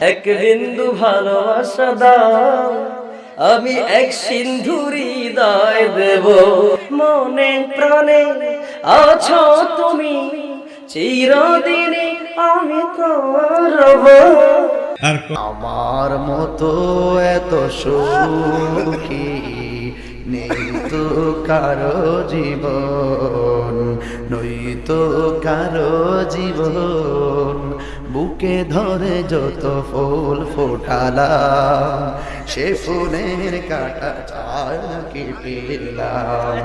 এক বিন্দু ভালোবাসা দাও আমি এক সিন্ধুরি হৃদয় দেব। মনে প্রাণে আছো তুমি চিরদিনে আমি তোমার রব আর আমার মতো এত সুখী নেই তো কারও জীবন নই তো কারও জীবন। বুকে ধরে যত ফুল ফোটালাম সে ফুলের কাটা চায় কি পেলাম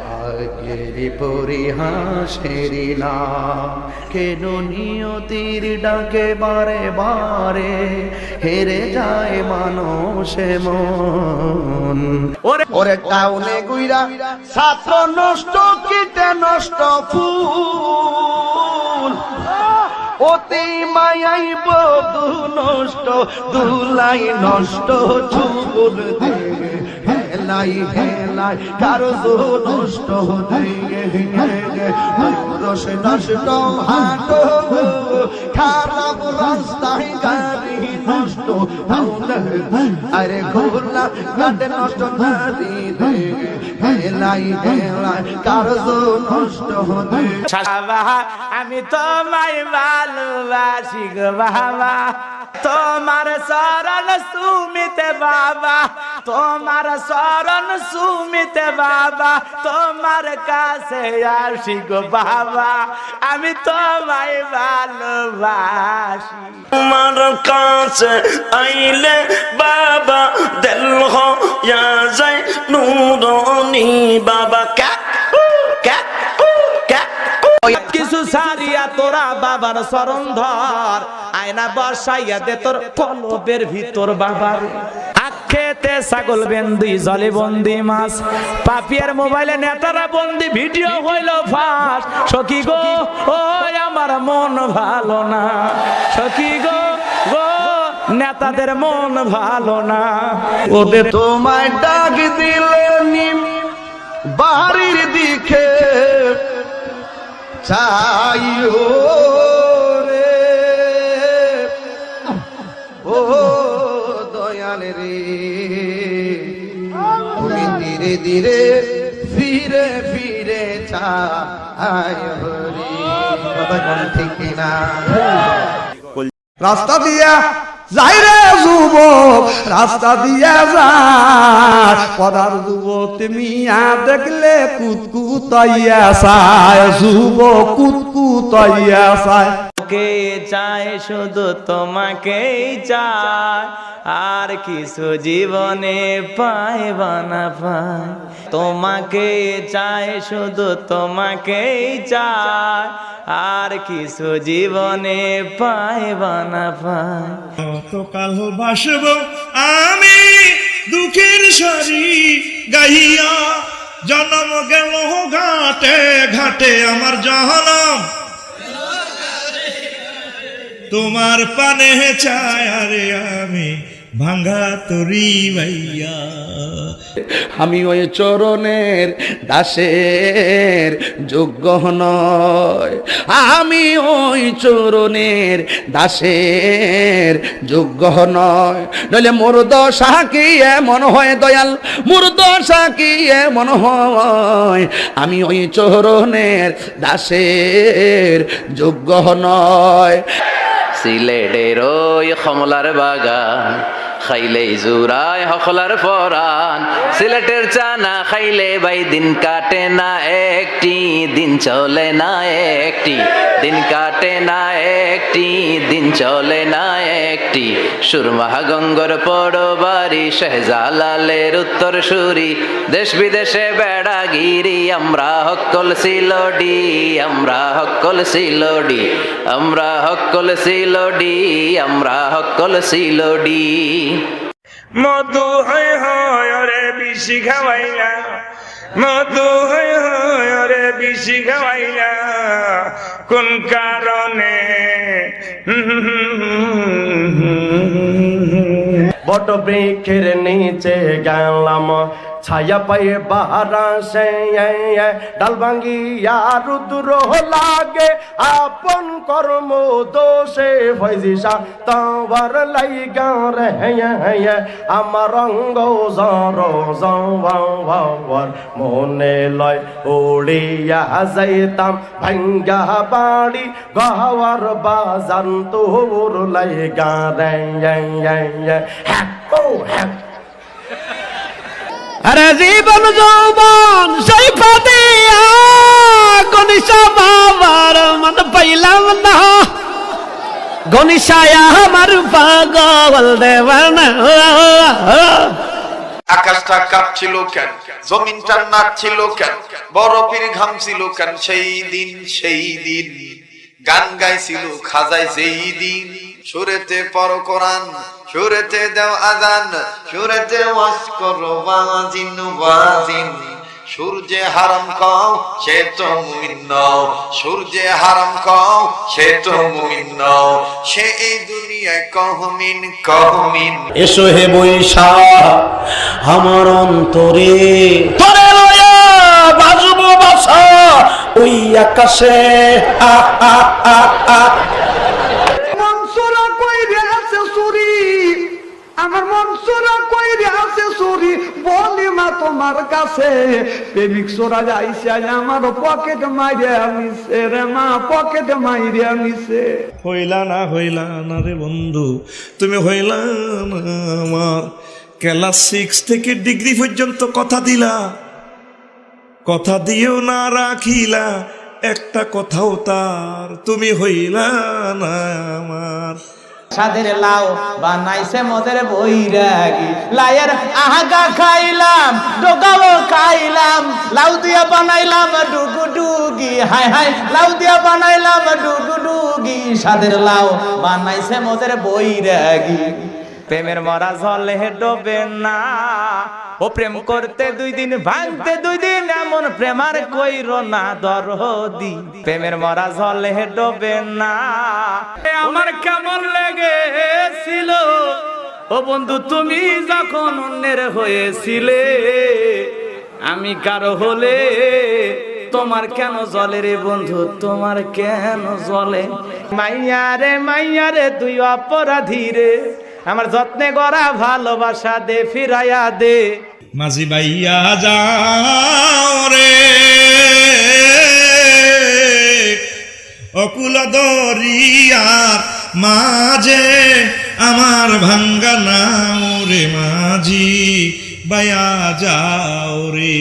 ভাগ্যের পরিহাসেরি নাম কেন নিয়তির ডাকে বারে বারে হেরে যায় মানুষে মন ওরে ওরে কাউনে গুইরা ছাত্র নষ্ট কিতে নষ্ট ফুল। অতি মায়াই বধু নষ্ট দুলাই নষ্ট দে হেলাই হেলাই, কারও নষ্ট রস নষ্ট হাটো, খারাপ রাস্তায় গাড়ি নষ্ট আরে গাড়ি নষ্ট নারী নষ্ট আমি তোমায় ভালোবাসি গো বাবা। তোমার শরণ সুমিতে বাবা তোমার শরণ সুমিতে বাবা তোমার কাছে আসি গো বাবা। আমি তোমায় ভালোবাসি। তোমার কাছে আইলে বাবা দিল হইয়া যায় নুরনি। বাবা কিছু সারিয়া তোরা বাবার শরণ ধর আয়না বসাইয়া দে তোর কলবের ভিতর বাবার আখেতে ছাগল বন্দি জলে বন্দি মাছ। পাপিয়ার মোবাইলে নেতারা বন্দি ভিডিও হইল ফাঁস। সখী গো ও আমার মন ভালো না। সখী গো গো নেতাদের মন ভালো না। ওদের তোমায় ডাক দিলে নিম বাড়ির দিকে চাইও রে। ও দয়াল রে। তুমি ধীরে ধীরে ফিরে ফিরে চাই না। রাস্তা দিয়া যাই রে যুবক, রাস্তা দিয়া যায়। পদার যুবক মিয়া দেখলে কুতকুতাইয়া চায় যুবক কুতকুতাইয়া চায়। কে চায় শুধু তোমাকেই চায় আর কিছু জীবনে পায় বানা পায় তোমাকে চায় শুধু তোমাকেই চায় আর কিছু জীবনে পায় বানা পায় কাল ভাসব আমি দুঃখের সারি গাইয়া জনম গেল ঘাটে ঘাটে আমার জহনম তোমার পানে চায় আরে আমি ভাঙ্গা তরি ভাইয়া। আমি ওই চরণের দাসের যোগ্য নয়। আমি ওই চরণের দাসের যোগ্য নয়। নইলে মোর দশা কি এমন হয় দয়াল? মোর দশা কি এমন হয়? আমি ওই চরণের দাসের যোগ্য নয়। সিলেটের ওই কমলার বাগান খাইলে জুরায় হকলার পরান সিলেটের চানা খাইলে ভাই দিন কাটে না একটি, দিন চলে না একটি, দিন কাটে না একটি, দিন চলে না একটি। সুরমা গঙ্গর পড়ো বাড়ি শেহজালালের উত্তর সুরি দেশ বিদেশে বেড়াগিরি, আমরা হকল সিলডি, আমরা হকল সিলডি, আমরা হকল সিলডি, আমরা হকল সিলডি। মধু হয় হয় বিশি খাওয়াইলা। মধু হয় হয় বিশি খাওয়াইলা। কোন কারণে? বট বৃক্ষের নিচে গেলাম। ছায়া পায়ে বাহারা সে ডাল ভাঙ্গিয়া রুদ্র লাগে। আপন কর্ম দোষে ফৈজিসা তাবার লাইগা রে আমার অঙ্গ জর জর মনে লয় উড়িয়া যাইতাম। ভাঙ্গা বাড়ি গহওয়ার বাজান, তোর লাইগা রে হ্যাঁ হ্যাঁ আরে জীবন যৌবন, সেই বাবার মন পাইলাম না। আমার পাগল আকাশটা কাঁপছিল কেন? জমিনটা নাচছিল কেন? বরফের ঘামছিল কেন? সেই দিন সেই দিন। গান গাইছিল খাজাই সেই দিন। সুরেতে পর কোরআন। সুরেতে দেও আজান সুরেতে ওয়াজ করো ওয়াজিন ওয়াজিন সূর্যে হারাম কও সে তো মুমিন নও। সূর্যে হারাম কও সে তো মুমিন নও। সে এই দুনিয়ায় কহমিন কহমিন এসো হে বৈশা আমার অন্তরে। তোরে লয়া বাজবো বাসা। ওই আকাশে আ আ আ আ। আমার মন মনসুরা কইরে আছে চুরি, বলি মা তোমার কাছে। প্রেমিক সোরা যাইছে আমার পকেট মাইরে নিছে রে মা পকেট মাইরে নিছে। হইলা না হইলা না রে বন্ধু, তুমি হইলা না আমার। ক্লাস সিক্স থেকে ডিগ্রি পর্যন্ত কথা দিলা। কথা দিয়েও না, রাখিলা, একটা কথাও তার, তুমি হইলা না আমার। সাদের নাইসে বানাইছে বই বৈরাগী। লায়ের আহাগা খাইলাম, ডোগাও খাইলাম, লাউ দিয়া বানাইলাম ডুগু ডুগি হাই হাই লাউ দিয়া বানাইলাম ডুগু ডুগি সাদের নাইসে বানাইছে বই বৈরাগী। প্রেমের মরা জলে ডোবে না। ও প্রেম করতে দুই দিন ভাঙতে দুই দিন এমন প্রেমার কইর না দরদি। প্রেমের মরা জলে ডোবে না। আমার কেমন লেগেছিল? ও বন্ধু তুমি যখন অন্যের হয়েছিলে আমি কারও হলে তোমার কেন জলে রে বন্ধু তোমার কেন জলে? মাইয়া রে মাইয়া রে তুই অপরাধী রে। আমার যত্নে গড়া ভালোবাসা দে, ফিরাইয়া দে। মাঝি ভাইয়া, যাও রে। অকুল দরিয়ার মাঝে আমার ভাঙ্গা নাও রে মাঝি বাইয়া যাও রে।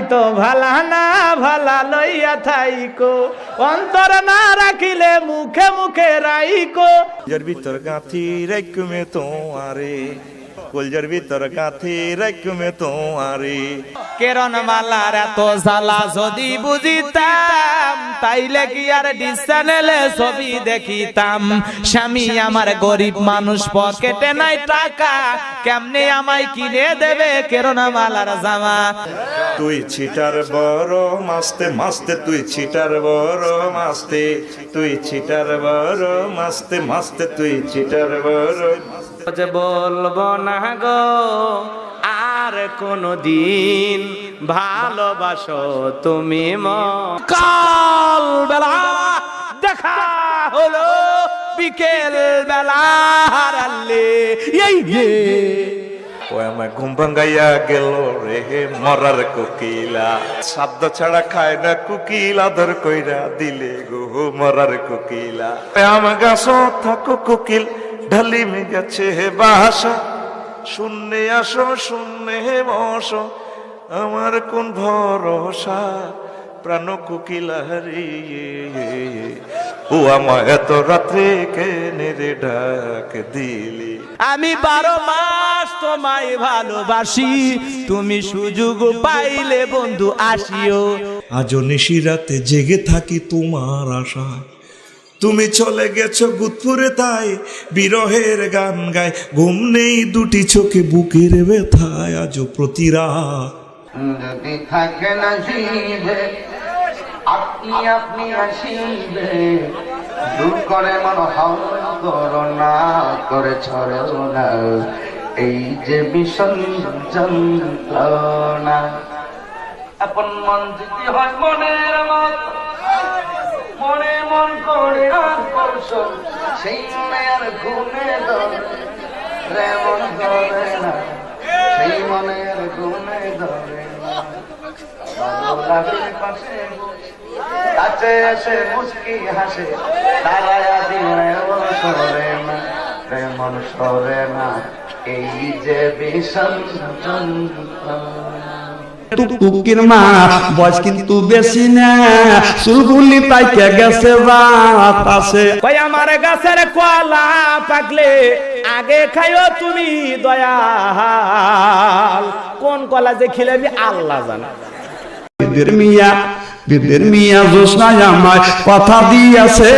তো ভালা না, ভালা লইয়া থাইকো। অন্তর না রাখিলে মুখে মুখে রাইকো। জর ভিতর গাঁথি রাইকুমে তোমারে, কলজার ভিতর গাঁথি রাইকুমে তোমারে। কেরন মালার এত জ্বালা যদি বুঝিতাম তাইলে কি আর ডিস চ্যানেলে ছবি দেখিতাম? স্বামী আমার গরিব মানুষ পকেটে নাই টাকা কেমনে আমায় কিনে দেবে কেরন মালার জামা? তুই ছিটার বড় মাস্তে মাস্তে তুই ছিটার বড় মাস্তে তুই ছিটার বড় মাস্তে মাস্তে তুই ছিটার বড়। বলব না গো আর কোনো দিন ভালোবাসো তুমি ম কাল বেলা দেখা হলো বিকেল বেলা হারালে। এই রে ও আমার ঘুম ভাঙ্গাইয়া গেল রে মরার কোকিলা। শব্দ ছাড়া খায় না কুকিল আদর কইরা দিলে গো মরার কোকিলা। আমার গাছ থাকো কোকিল ঢালি মে গেছে হে বাসা। শূন্যে আসো শূন্যে হে বসো। আমার কোন ভরসা? প্রাণ কোকিলা হারিয়ে। ও আমায় এত রাত্রে কেনে রে ডাক দিলি? আমি বারো মাস তোমায় ভালোবাসি। তুমি সুযোগ পাইলে বন্ধু আসিও। আজও নিশিরাতে জেগে থাকি তোমার আশা তুমি চলে গেছো গুদপুরে তাই, বিরহের গান গায়। ঘুম নেই দুটি চোখে, বুকের ব্যথায় আজও প্রতি রাত। যদি থাকে না শিবে আপনি আপনি আসিবে। দূর করে মন হল না, করে ছড়ো না। এই যে ভীষণ যন্ত্রণা, আপন মন যদি হয় মনের মত মনে মন করে করছ, সেই আর ঘুমে ধরে রে মন ধরে না, সেই মনের ঘুমে ধরে। পাশে কাছে এসে মুস্কি হাসে তারায়া দিলে সরে না, রে মন সরে না, এই যে ভীষণ যন্ত্রণা টুকটুকির মা বয়স কিন্তু বেশি না। চুলগুলি পাইকে গেছে বাতাসে কই আমার গাছের কলা পাকলে আগে খাইও তুমি দয়াল। কোন কলা যে খিলাবি আল্লাহ জানে। মিয়া বেদের মিয়া জোসনা আমায় কথা দিয়েছে।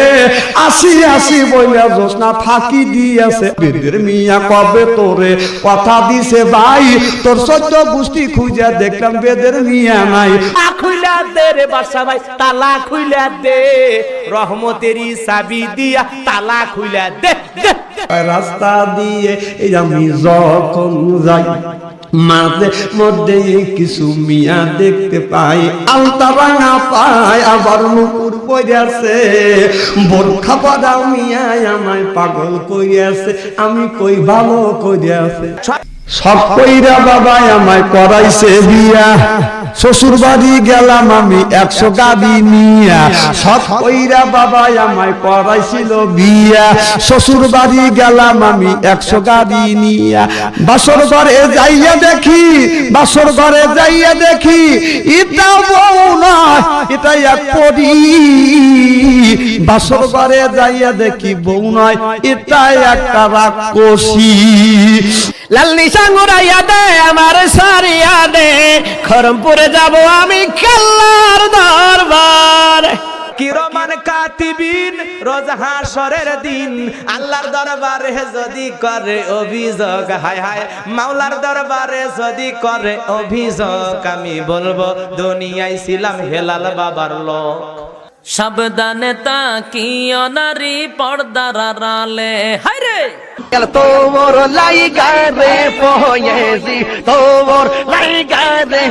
আসি আসি বইলা জোসনা ফাঁকি দিয়েছে। বিদের মিয়া কবে তোরে কথা দিছে ভাই? তোর সহ্য গোষ্ঠী খুঁজে দেখলাম বেদের মিয়া নাই। খুইলা দে রে বাসা ভাই, তালা খুইলা দে। রহমতেরি চাবি দিয়া তালা খুইলা দে রাস্তা দিয়ে আমি যখন যাই, মাঝে মধ্যে কিছু মিয়া দেখতে পাই। আলতা ভাঙা পাই আবার নুপুর পড়িয়াছে। বোরখা পরা মিয়া আমায় পাগল করিয়াছে। আমি কই ভালো করিয়াছে? সব কইরা বাবা আমায় করাইছে বিয়া। শ্বশুর বাড়ি গেলাম আমি একশো গাড়ি নিয়া। সব কইরা বাবা আমায় করাইছিল বিয়া। শ্বশুর বাড়ি গেলাম আমি একশো গাড়ি নিয়া। বাসর ঘরে যাইয়া দেখি, বাসর ঘরে যাইয়া দেখি এটা বউ নয় এটা এক পরি। বাসর ঘরে যাইয়া দেখি বউ নয় এটা একটা রাক্ষসী। লাল উড়াইয়া দে আমার সারিয়া দে। খরমপুরে যাব আমি কাল্লার দরবার। কিরমান কাতিবিন রোজ হাসরের দিন। আল্লাহর দরবারে যদি করে অভিযোগ হায় হায় মাওলার দরবারে যদি করে অভিযোগ আমি বলব দুনিয়ায় ছিলাম হেলাল বাবার লোক। সাবধানে তাকিও নারী পর্দার আড়ালে। হায় রে! তোর লাইগা রে পয়েছি তোর লাইগা রে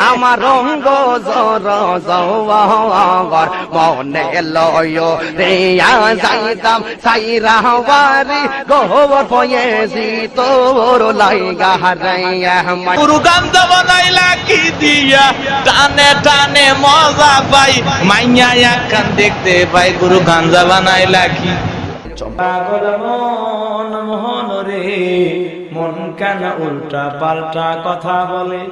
আমার রঙ্গ জর জওয়ার মনে লয় রে যাইতাম সাইরা বাড়ি, গোবর পয়েছি তোর লাইগা রে আমার গুরু গান্দা বানাইলা কি দিয়া, টানে টানে মজা পাই, মাইয়া একখান দেখতে পাই গুরু গাঞ্জা বানাইলা কি পাগল মন মোহন রে মন কেন উল্টা পাল্টা কথা বলে?